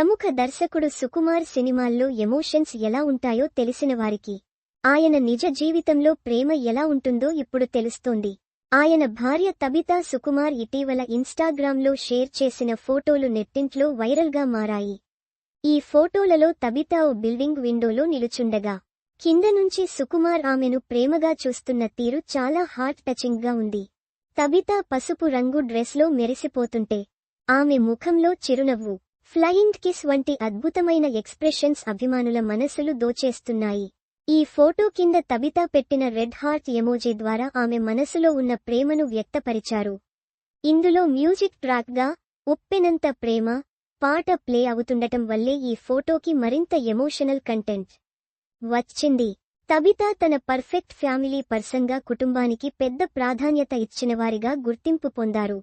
ప్రముఖ దర్శకుడు సుకుమార్ సినిమాల్లో ఎమోషన్స్ ఎలా ఉంటాయో తెలిసిన వారికి. ఆయన నిజ జీవితంలో ప్రేమ ఎలా ఉంటుందో ఇప్పుడు తెలుస్తోంది. ఆయన భార్య తబితా సుకుమార్ ఇటీవల ఇన్స్టాగ్రామ్లో షేర్ చేసిన ఫోటోలు నెట్టింట్లో వైరల్గా మారాయి. ఈ ఫోటోలలో తబితా ఓ బిల్డింగ్ విండోలో నిలుచుండగా. కింద నుంచి సుకుమార్ ఆమెను ప్రేమగా చూస్తున్న తీరు చాలా హార్ట్ టచింగ్గా ఉంది. తబితా పసుపు రంగు డ్రెస్లో మెరిసిపోతుంటే ఆమె ముఖంలో చిరునవ్వు. ఫ్లయింగ్ కిస్ వంటి అద్భుతమైన ఎక్స్ప్రెషన్స్ అభిమానుల మనసులు దోచేస్తున్నాయి. ఈ ఫోటో కింద తబితా పెట్టిన రెడ్ హార్ట్ ఎమోజీ ద్వారా ఆమె మనసులో ఉన్న ప్రేమను వ్యక్తపరిచారు. ఇందులో మ్యూజిక్ ట్రాక్గా ఉప్పెనంత ప్రేమ పాట ప్లే అవుతుండటం వల్లే ఈ ఫోటోకి మరింత ఎమోషనల్ కంటెంట్ వచ్చింది. తబితా తన పర్ఫెక్ట్ ఫ్యామిలీ పర్సన్గా కుటుంబానికి పెద్ద ప్రాధాన్యత ఇచ్చినవారిగా గుర్తింపు పొందారు.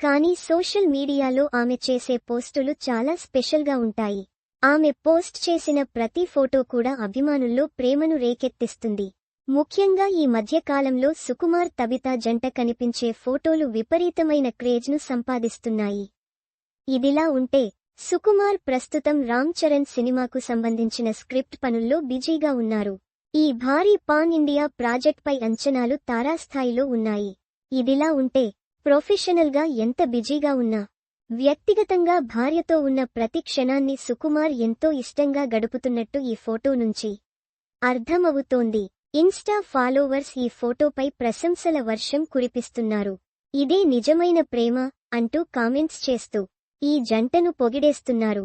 కానీ సోషల్ మీడియాలో ఆమె చేసే పోస్టులు చాలా స్పెషల్గా ఉంటాయి. ఆమె పోస్ట్ చేసిన ప్రతి ఫోటో కూడా అభిమానుల్లో ప్రేమను రేకెత్తిస్తుంది. ముఖ్యంగా ఈ మధ్యకాలంలో సుకుమార్ తబితా జంట కనిపించే ఫోటోలు విపరీతమైన క్రేజ్ను సంపాదిస్తున్నాయి. ఇదిలా ఉంటే సుకుమార్ ప్రస్తుతం రామ్ చరణ్ సినిమాకు సంబంధించిన స్క్రిప్ట్ పనుల్లో బిజీగా ఉన్నారు. ఈ భారీ పాన్ ఇండియా ప్రాజెక్ట్పై అంచనాలు తారాస్థాయిలో ఉన్నాయి. ఇదిలా ఉంటే ప్రొఫెషనల్గా ఎంత బిజీగా ఉన్నా వ్యక్తిగతంగా భార్యతో ఉన్న ప్రతి క్షణాన్ని సుకుమార్ ఎంతో ఇష్టంగా గడుపుతున్నట్టు ఈ ఫోటో నుంచి అర్థమవుతోంది. ఇన్స్టా ఫాలోవర్స్ ఈ ఫోటోపై ప్రశంసల వర్షం కురిపిస్తున్నారు. ఇదే నిజమైన ప్రేమ అంటూ కామెంట్స్ చేస్తూ ఈ జంటను పొగిడేస్తున్నారు.